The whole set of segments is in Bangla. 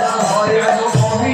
তুলনা হয় এত কবি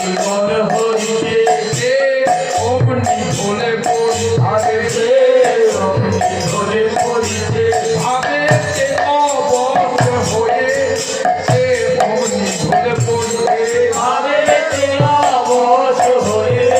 জীবন